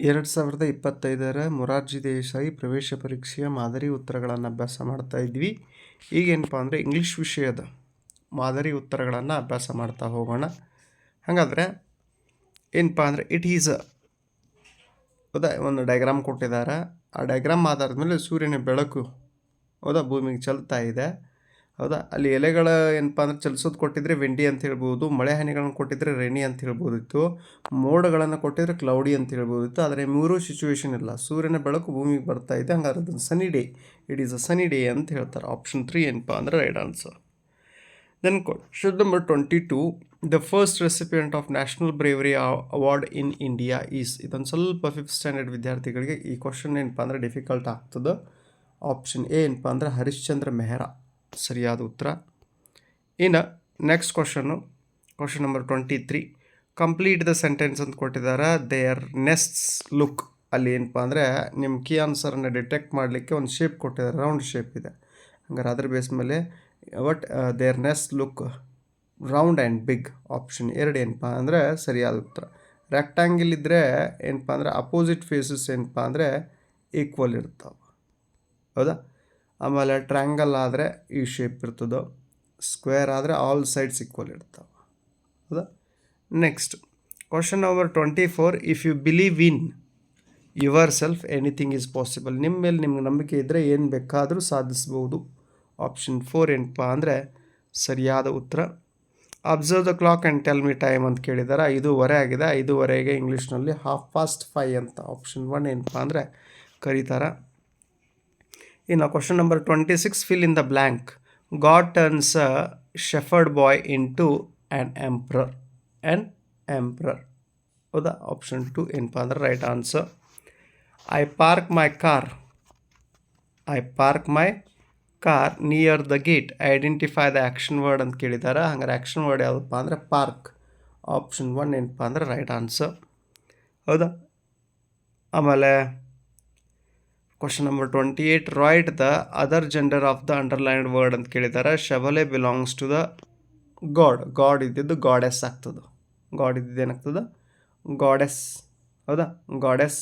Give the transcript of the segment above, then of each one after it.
ಎರಡು ಸಾವಿರದ ಇಪ್ಪತ್ತೈದರ ಮೊರಾರ್ಜಿ ದೇಸಾಯಿ ಪ್ರವೇಶ ಪರೀಕ್ಷೆಯ ಮಾದರಿ ಉತ್ತರಗಳನ್ನು ಅಭ್ಯಾಸ ಮಾಡ್ತಾ ಇದ್ವಿ. ಈಗೇನಪ್ಪ ಅಂದರೆ ಇಂಗ್ಲೀಷ್ ವಿಷಯದ ಮಾದರಿ ಉತ್ತರಗಳನ್ನು ಅಭ್ಯಾಸ ಮಾಡ್ತಾ ಹೋಗೋಣ. ಹಾಗಾದರೆ ಏನಪ್ಪ ಅಂದರೆ ಇಟ್ ಈಸ್ ಹೌದಾ? ಒಂದು ಡಯಾಗ್ರಾಮ್ ಕೊಟ್ಟಿದ್ದಾರೆ. ಆ ಡಯಾಗ್ರಾಮ್ ಆಧಾರದ ಮೇಲೆ ಸೂರ್ಯನ ಬೆಳಕು, ಹೌದಾ? ಭೂಮಿಗೆ ಚಲ್ತಾ ಇದೆ. ಹೌದಾ? ಅಲ್ಲಿ ಎಲೆಗಳ ಏನಪ್ಪ ಅಂದ್ರೆ ಚಲಿಸೋದು ಕೊಟ್ಟಿದ್ರೆ ವೆಂಡಿ ಅಂತ ಹೇಳ್ಬೋದು, ಮಳೆ ಹನಿಗಳನ್ನು ಕೊಟ್ಟಿದ್ರೆ ರೆನಿ ಅಂತ ಹೇಳ್ಬೋದಿತ್ತು, ಮೋಡಗಳನ್ನು ಕೊಟ್ಟಿದ್ರೆ ಕ್ಲೌಡಿ ಅಂತ ಹೇಳ್ಬೋದಿತ್ತು. ಆದರೆ ಮೂರೂ ಸಿಚುವೇಶನ್ ಇಲ್ಲ. ಸೂರ್ಯನ ಬೆಳಕು ಭೂಮಿಗೆ ಬರ್ತಾ ಇದೆ, ಹಂಗಾದ್ರೆ ಅದೊಂದು ಸನಿ day it is a Sunny day ಅಂತ ಹೇಳ್ತಾರೆ. ಆಪ್ಷನ್ ತ್ರೀ ಏನಪ್ಪ ಅಂದ್ರೆ right answer then question number twenty two the first recipient of national bravery award in India is ಇದೊಂದು ಸ್ವಲ್ಪ ಫಿಫ್ತ್ ಸ್ಟ್ಯಾಂಡರ್ಡ್ ವಿದ್ಯಾರ್ಥಿಗಳಿಗೆ ಈ ಕ್ವಶನ್ ಏನಪ್ಪ ಅಂದರೆ ಡಿಫಿಕಲ್ಟ್ ಆಗ್ತದೆ. ಆಪ್ಷನ್ ಎ ಏನಪ್ಪ ಅಂದರೆ ಹರಿಶ್ಚಂದ್ರ ಮೆಹ್ರಾ. ಸರಿಯಾದ ಉತ್ತರ. ಇನ್ನು next question question number twenty three complete the sentence ಅಂತ ಕೊಟ್ಟಿದ್ದಾರೆ. ದೇರ್ ನೆಸ್ಟ್ಸ್ ಲುಕ್ ಅಲ್ಲಿ ಏನಪ್ಪ ಅಂದರೆ ನಿಮ್ಮ ಕೀ ಆನ್ಸರನ್ನು ಡಿಟೆಕ್ಟ್ ಮಾಡಲಿಕ್ಕೆ ಒಂದು ಶೇಪ್ ಕೊಟ್ಟಿದ್ದಾರೆ. ರೌಂಡ್ ಶೇಪ್ ಇದೆ. ಹಂಗಾರೆ ಅದ್ರ ಬೇಸ್ ಮೇಲೆ but there nest look round and big option ಎರಡು ಏನಪ್ಪ ಅಂದರೆ ಸರಿಯಾದ ಉತ್ತರ. ರೆಕ್ಟ್ಯಾಂಗಲ್ ಇದ್ದರೆ ಏನಪ್ಪ ಅಂದರೆ ಅಪೋಸಿಟ್ ಫೇಸಸ್ ಏನಪ್ಪ ಅಂದರೆ ಈಕ್ವಲ್ ಇರ್ತಾವೆ. ಹೌದಾ? ಆಮೇಲೆ ಟ್ರ್ಯಾಂಗಲ್ ಆದರೆ ಈ ಶೇಪ್ ಇರ್ತದೆ ಸ್ಕ್ವೇರ್ ಆದರೆ ಆಲ್ ಸೈಡ್ಸ್ ಈಕ್ವಲ್ ಇರ್ತಾವೆ. ಹೌದಾ? Next question number twenty four if you believe in yourself anything is possible ನಿಮ್ಮ ಮೇಲೆ ನಿಮ್ಗೆ ನಂಬಿಕೆ ಇದ್ದರೆ ಏನು ಬೇಕಾದರೂ ಸಾಧಿಸ್ಬೋದು. ಆಪ್ಷನ್ ಫೋರ್ ಏನಪ್ಪ ಅಂದರೆ ಸರಿಯಾದ ಉತ್ತರ. Observe the clock and tell me time ಅಂತ ಕೇಳಿದ್ದಾರೆ ಐದೂವರೆ ಆಗಿದೆ. ಐದೂವರೆಗೆ ಇಂಗ್ಲೀಷ್ನಲ್ಲಿ ಹಾಫ್ ಫಾಸ್ಟ್ ಫೈ ಅಂತ ಆಪ್ಷನ್ ಒನ್ ಏನಪ್ಪ ಅಂದರೆ ಕರೀತಾರೆ. ಇನ್ನು question number twenty six fill in the blank god turns a shepherd boy into an emperor an emperor ಹೌದಾ? ಆಪ್ಷನ್ ಟು ಏನಪ್ಪ ಅಂದ್ರೆ right answer I park my car I park my car near the gate identify the action word ಅಂತ ಕೇಳಿದ್ದಾರೆ ಹಂಗಾರೆ action word ಯಾವುದಪ್ಪ ಅಂದರೆ park option one ಏನಪ್ಪ ಅಂದ್ರೆ ರೈಟ್ ಆನ್ಸರ್ ಹೌದಾ? ಆಮೇಲೆ question number twenty eight write the other gender of the underlined word ಅಂತ ಕೇಳಿದ್ದಾರೆ ಶಬಲೆ belongs to the god god ಇದ್ದಿದ್ದು ಗಾಡೆಸ್ ಆಗ್ತದೆ. ಗಾಡ್ ಇದ್ದಿದ್ದು ಏನಾಗ್ತದೆ? ಗಾಡೆಸ್ ಹೌದಾ? ಗಾಡೆಸ್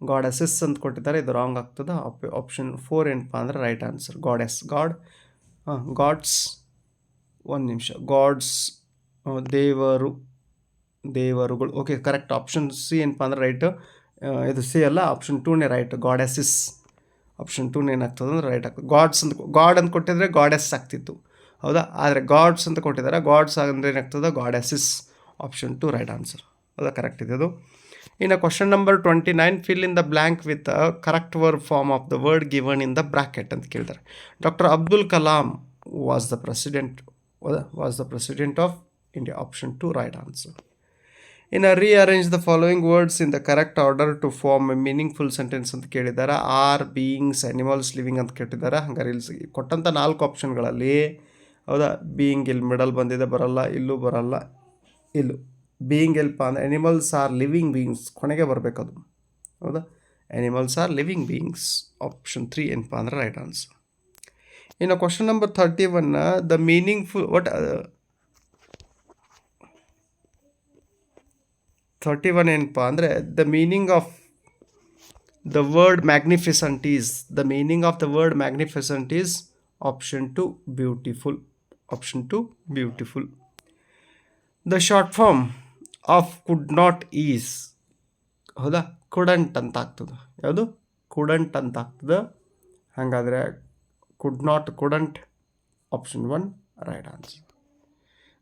ಗಾಡೆಸಸ್ ಅಂತ ಕೊಟ್ಟಿದ್ದಾರೆ. ಇದು ರಾಂಗ್ ಆಗ್ತದೆ. ಆಪ್ ಆಪ್ಷನ್ ಫೋರ್ ಏನಪ್ಪ ಅಂದರೆ ರೈಟ್ ಆನ್ಸರ್ ಗಾಡೆಸ್ ಗಾಡ್ ಹಾಂ ಗಾಡ್ಸ್ ಒಂದು ನಿಮಿಷ. ಗಾಡ್ಸ್ ದೇವರು. ದೇವರುಗಳು. ಓಕೆ ಕರೆಕ್ಟ್ ಆಪ್ಷನ್ ಸಿ ಏನಪ್ಪ ಅಂದ್ರೆ ರೈಟ್ ಇದು ಸಿ ಅಲ್ಲ ಆಪ್ಷನ್ ಟೂನೇ ರೈಟ್ ಗಾಡೆಸಿಸ್ ಆಪ್ಷನ್ ಟೂನೇ ಏನಾಗ್ತದೆ ಅಂದ್ರೆ ರೈಟ್ ಆಗ್ತದೆ. ಗಾಡ್ಸ್ ಅಂತ ಗಾಡ್ ಅಂತ ಕೊಟ್ಟಿದ್ರೆ ಗಾಡೆಸ್ ಆಗ್ತಿತ್ತು. ಹೌದಾ? ಆದರೆ ಗಾಡ್ಸ್ ಅಂತ ಕೊಟ್ಟಿದ್ದಾರೆ ಗಾಡ್ಸ್ ಅಂದರೆ ಏನಾಗ್ತದೆ? Goddesses option two right answer ಹೌದಾ ಕರೆಕ್ಟ್ ಇದೆ ಅದು. ಇನ್ನು question number twenty nine fill in the blank with correct word form of the word given in the bracket ಅಂತ ಕೇಳ್ತಾರೆ doctor Abdul Kalam was the president was the president of India option two right answer ಇನ್ನು rearrange the following words in the correct order to form a meaningful sentence ಅಂತ ಕೇಳಿದ್ದಾರೆ R beings animals living ಅಂತ ಕೇಳಿದ್ದಾರೆ ಹಂಗಾರೆ ಇಲ್ಲಿ ಕೊಟ್ಟಂಥ ನಾಲ್ಕು ಆಪ್ಷನ್ಗಳಲ್ಲಿ ಹೌದಾ? ಬೀಯಿಂಗ್ ಇಲ್ಲಿ ಮಿಡಲ್ ಬಂದಿದೆ, ಬರಲ್ಲ. ಇಲ್ಲೂ ಬರಲ್ಲ. ಇಲ್ಲೂ. ಬೀಯಿಂಗ್ ಎಲ್ಪ ಅಂದರೆ ಅನಿಮಲ್ಸ್ ಆರ್ ಲಿವಿಂಗ್ ಬೀಯಿಂಗ್ಸ್ ಕೊನೆಗೆ ಬರಬೇಕದು. ಹೌದಾ? Animals are living beings option three ಏನಪ್ಪ ಅಂದರೆ ರೈಟ್ ಆನ್ಸರ್ ಇನ್ನು question number thirty ಒನ್ನ the meaningful what thirty one ಏನಪ್ಪ ಅಂದರೆ the meaning of the word magnificent is the meaning of the word magnificent is option two beautiful option two beautiful the short form of could not is ಹೌದಾ? Couldn't ಅಂತ ಆಗ್ತದೆ. ಯಾವುದು? Couldn't ಅಂತ ಆಗ್ತದೆ. ಹಾಗಾದರೆ could not couldn't option one right answer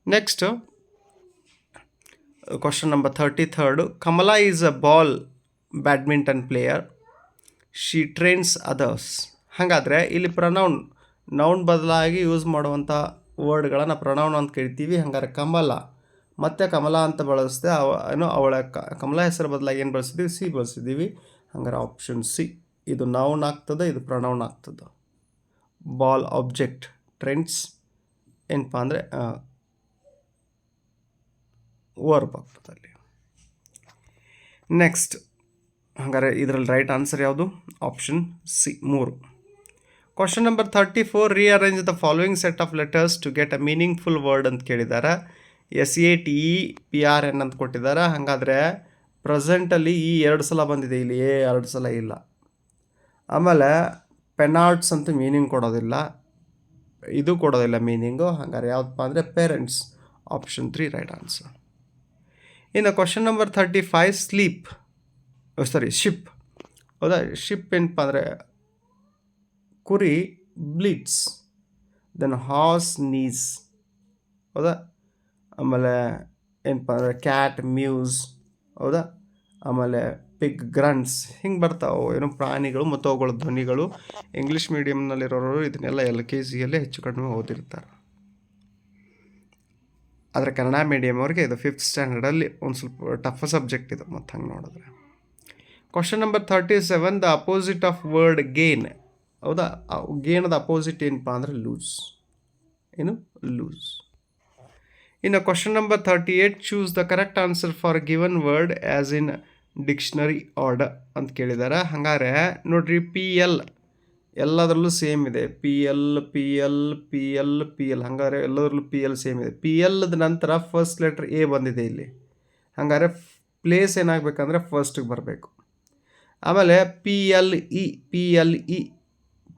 next question number thirty third Kamala is a ball badminton player she trains others ಹಾಗಾದರೆ ಇಲ್ಲಿ pronoun noun ಬದಲಾಗಿ ಯೂಸ್ ಮಾಡುವಂಥ ವರ್ಡ್ಗಳನ್ನು ಪ್ರನೌನ್ ಅಂತ ಕೇಳ್ತೀವಿ ಹಂಗಾರೆ ಕಮಲ ಮತ್ತೆ ಕಮಲ ಅಂತ ಬಳಸಿದೆ ಅವ ಏನು ಅವಳ ಕ ಕಮಲ ಹೆಸರು ಬದಲಾಗಿ ಏನು ಬಳಸಿದ್ದೀವಿ ಸಿ ಬಳಸಿದ್ದೀವಿ ಹಂಗಾರೆ ಆಪ್ಷನ್ ಸಿ ಇದು ನೌನ್ ಆಗ್ತದೆ ಇದು ಪ್ರನೌನ್ ಆಗ್ತದೆ ಬಾಲ್ ಆಬ್ಜೆಕ್ಟ್ ಟ್ರೆಂಡ್ಸ್ ಏನಪ್ಪ ಅಂದರೆ ವರ್ಬ್ ಆಗ್ತದೆ ಅಲ್ಲಿ. ನೆಕ್ಸ್ಟ್ ಹಾಗಾದ್ರೆ ಇದರಲ್ಲಿ ರೈಟ್ ಆನ್ಸರ್ ಯಾವುದು? ಆಪ್ಷನ್ ಸಿ ಮೂರು. Question number thirty four rearrange the following set of letters to get a meaningful word ಅಂತ ಕೇಳಿದ್ದಾರೆ. S A T E P R N ಅಂತ ಕೊಟ್ಟಿದ್ದಾರೆ. ಹಾಗಾದರೆ ಪ್ರೆಸೆಂಟಲ್ಲಿ ಈ ಎರಡು ಸಲ ಬಂದಿದೆ, ಇಲ್ಲಿ ಎ ಎರಡು ಸಲ ಇಲ್ಲ. ಆಮೇಲೆ ಪೆನಾಲ್ಟ್ಸ್ ಅಂತ ಮೀನಿಂಗ್ ಕೊಡೋದಿಲ್ಲ. ಇದು ಕೊಡೋದಿಲ್ಲ ಮೀನಿಂಗು ಹಾಗಾದ್ರೆ ಯಾವುದಪ್ಪ ಅಂದರೆ parents option three right answer ಇನ್ನು question number thirty five sleep sorry ship ಹೌದಾ? ಶಿಪ್ ಏನಪ್ಪ ಅಂದರೆ ಕುರಿ ಬ್ಲೀಡ್ಸ್ ದೆನ್ ಹಾರ್ಸ್ ನೀಸ್ ಹೌದಾ? ಆಮೇಲೆ ಏನಪ್ಪ ಅಂದರೆ ಕ್ಯಾಟ್ ಮ್ಯೂಸ್ ಹೌದಾ? ಆಮೇಲೆ ಪಿಗ್ ಗ್ರಂಟ್ಸ್ ಹಿಂಗೆ ಬರ್ತಾವೆ. ಏನೋ ಪ್ರಾಣಿಗಳು ಮತ್ತು ಅವುಗಳ ಧ್ವನಿಗಳು. ಇಂಗ್ಲೀಷ್ ಮೀಡಿಯಮ್ನಲ್ಲಿರೋರು ಇದನ್ನೆಲ್ಲ ಎಲ್ ಕೆ ಜಿಯಲ್ಲಿ ಹೆಚ್ಚು ಕಡಿಮೆ ಓದಿರ್ತಾರೆ. ಆದರೆ ಕನ್ನಡ ಮೀಡಿಯಮ್ ಅವ್ರಿಗೆ ಇದು ಫಿಫ್ತ್ ಸ್ಟ್ಯಾಂಡರ್ಡಲ್ಲಿ ಒಂದು ಸ್ವಲ್ಪ ಟಫ್ ಸಬ್ಜೆಕ್ಟ್ ಇದು ಮತ್ತು ಹಂಗೆ ನೋಡಿದ್ರೆ. Question number thirty seven the opposite of word gain ಹೌದಾ ಗೇನದ ಅಪೋಸಿಟ್ ಏನಪ್ಪ ಅಂದರೆ ಲೂಸ್ ಏನು? ಲೂಸ್ ಇನ್ನು question number thirty eight choose the correct answer for given word as in dictionary order ಅಂತ ಕೇಳಿದ್ದಾರೆ ಹಂಗಾರೆ ನೋಡ್ರಿ ಪಿ ಎಲ್ ಎಲ್ಲದರಲ್ಲೂ ಸೇಮ್ ಇದೆ P L P L P L P L ಹಂಗಾರೆ ಎಲ್ಲದರಲ್ಲೂ ಪಿ ಎಲ್ ಸೇಮ್ ಇದೆ ಪಿ ಎಲ್ದ ನಂತರ ಫಸ್ಟ್ ಲೆಟ್ರ್ ಎ ಬಂದಿದೆ ಇಲ್ಲಿ ಹಂಗಾರೆ ಪ್ಲೇಸ್ ಏನಾಗಬೇಕಂದ್ರೆ ಫಸ್ಟಿಗೆ ಬರಬೇಕು ಆಮೇಲೆ P L E P L E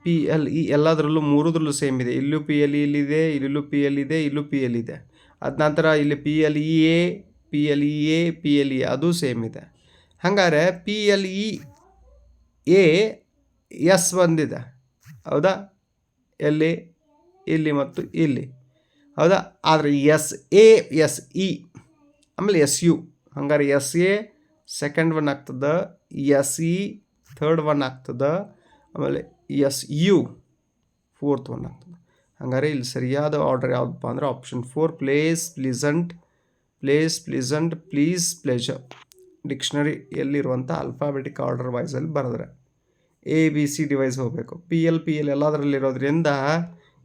P L E ಎಲ್ಲದರಲ್ಲೂ ಮೂರದ್ರಲ್ಲೂ ಸೇಮ್ ಇದೆ ಇಲ್ಲೂ ಪಿ ಎಲ್ ಇಲ್ಲಿದೆ ಇಲ್ಲೂ ಪಿ ಎಲ್ ಇದೆ ಇಲ್ಲೂ ಪಿ ಎಲ್ ಇದೆ ಅದ ನಂತರ ಇಲ್ಲಿ P L E A P L E A P L E ಅದು ಸೇಮ್ ಇದೆ ಹಂಗಾರೆ P L E A S ಬಂದಿದೆ. ಹೌದಾ? ಎಲ್ಲಿ? ಇಲ್ಲಿ ಮತ್ತು ಇಲ್ಲಿ. ಹೌದಾ? ಆದರೆ ಎಸ್ ಎ, ಎಸ್ ಇ. ಆಮೇಲೆ ಎಸ್ ಯು. ಹಂಗಾರೆ ಎಸ್ ಎ ಸೆಕೆಂಡ್ ಒನ್ ಆಗ್ತದೆ. ಎಸ್ ಇ ಥರ್ಡ್ ಒನ್ ಆಗ್ತದೆ. ಆಮೇಲೆ ಎಸ್ ಯು ಫೋರ್ತ್ ಒನ್ ಆಗ್ತದೆ. ಹಂಗಾರೆ ಇಲ್ಲಿ ಸರಿಯಾದ ಆರ್ಡರ್ ಯಾವುದಪ್ಪ ಅಂದರೆ option four place pleasant place pleasant please pleasure dictionary ಎಲ್ಲಿರುವಂಥ alphabetic order ವೈಸಲ್ಲಿ ಬರೆದ್ರೆ. A B C D wise ಹೋಗಬೇಕು. ಪಿ ಎಲ್ ಪಿ ಎಲ್ ಎಲ್ಲದರಲ್ಲಿರೋದ್ರಿಂದ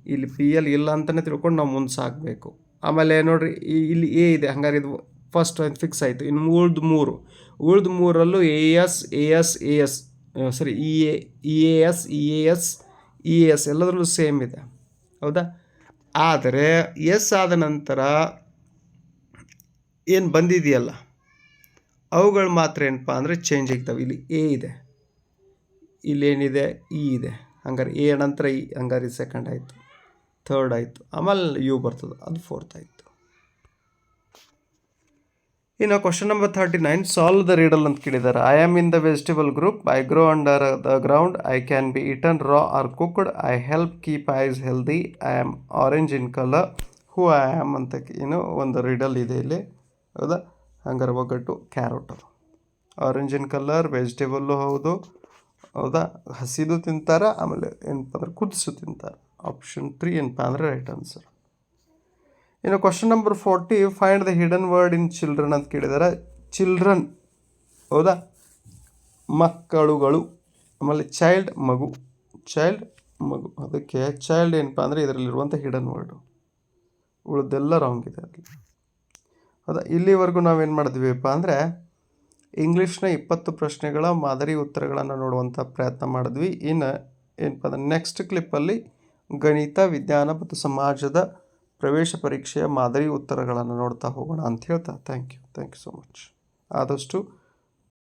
ಇಲ್ಲಿ ಪಿ ಎಲ್ ಇಲ್ಲ ಅಂತಲೇ ತಿಳ್ಕೊಂಡು ನಾವು ಮುಂದೆ ಸಾಕಬೇಕು. ಆಮೇಲೆ ನೋಡಿರಿ ಇಲ್ಲಿ ಎ ಇದೆ. ಹಂಗಾರೆ ಇದು ಫಸ್ಟ್ ಫಿಕ್ಸ್ ಆಯಿತು. ಇನ್ನು ಉಳ್ದು ಮೂರು. ಉಳ್ದು ಮೂರಲ್ಲೂ A S A S A S ಸರಿ E A E A S E A S E A S ಎಲ್ಲದರಲ್ಲೂ ಸೇಮ್ ಇದೆ. ಹೌದಾ? ಆದರೆ ಎಸ್ ಆದ ನಂತರ ಏನು ಬಂದಿದೆಯಲ್ಲ? ಅವುಗಳು ಮಾತ್ರ ಏನಪ್ಪ ಅಂದರೆ ಚೇಂಜ್ ಆಗ್ತವೆ. ಇಲ್ಲಿ ಎ ಇದೆ. ಇಲ್ಲೇನಿದೆ ಇ ಇದೆ. ಹಂಗಾರೆ ಎ ನಂತರ ಇ ಹಂಗಾರೆ ಸೆಕೆಂಡ್ ಆಯಿತು ಥರ್ಡ್ ಆಯಿತು, ಆಮೇಲೆ ಯು ಬರ್ತದೆ, ಅದು ಫೋರ್ತ್ ಆಯಿತು. ಇನ್ನು question number thirty nine solve the riddle ಅಂತ ಕೇಳಿದ್ದಾರೆ. I am in the vegetable group I grow under the ground I can be eaten raw or cooked I help keep eyes healthy I am orange in colour who I am ಅಂತ ಏನು ಒಂದು riddle ಇದೆ ಇಲ್ಲಿ, ಹೌದಾ? ಹಂಗಾರೆ ಒಗ್ಗಟ್ಟು carrot orange in colour vegetable ಹೌದು ಹೌದಾ? ಹಸಿದು ತಿಂತಾರೆ? ಆಮೇಲೆ ಏನಪ್ಪ ಅಂದ್ರೆ ಕುದಿಸು ತಿಂತಾರೆ? ಆಪ್ಷನ್ ತ್ರೀ ಏನಪ್ಪ ಅಂದರೆ ರೈಟ್ ಆನ್ಸರ್ ಇನ್ನು question number forty find the hidden word in children ಅಂತ ಕೇಳಿದ್ದಾರೆ ಚಿಲ್ಡ್ರನ್ ಹೌದಾ? ಮಕ್ಕಳುಗಳು, ಆಮೇಲೆ ಚೈಲ್ಡ್ ಮಗು. ಚೈಲ್ಡ್ ಮಗು. ಅದಕ್ಕೆ ಚೈಲ್ಡ್ ಏನಪ್ಪ ಅಂದರೆ ಇದರಲ್ಲಿರುವಂಥ ಹಿಡನ್ ವರ್ಡು ಉಳಿದೆಲ್ಲ ರಾಂಗ್ ಇದೆ ಅಲ್ಲಿ. ಹೌದಾ? ಇಲ್ಲಿವರೆಗೂ ನಾವೇನು ಮಾಡಿದ್ವಿಪ್ಪ ಅಂದರೆ ಇಂಗ್ಲೀಷ್ನ ಇಪ್ಪತ್ತು ಪ್ರಶ್ನೆಗಳ ಮಾದರಿ ಉತ್ತರಗಳನ್ನು ನೋಡುವಂಥ ಪ್ರಯತ್ನ ಮಾಡಿದ್ವಿ. ಇನ್ನು ಏನಪ್ಪ ಅಂದರೆ ನೆಕ್ಸ್ಟ್ ಕ್ಲಿಪ್ಪಲ್ಲಿ ಗಣಿತ, ವಿಜ್ಞಾನ ಮತ್ತು ಸಮಾಜದ ಪ್ರವೇಶ ಪರೀಕ್ಷೆಯ ಮಾದರಿ ಉತ್ತರಗಳನ್ನು ನೋಡ್ತಾ ಹೋಗೋಣ ಅಂತ ಹೇಳ್ತಾ. Thank you thank you so much ಆದಷ್ಟು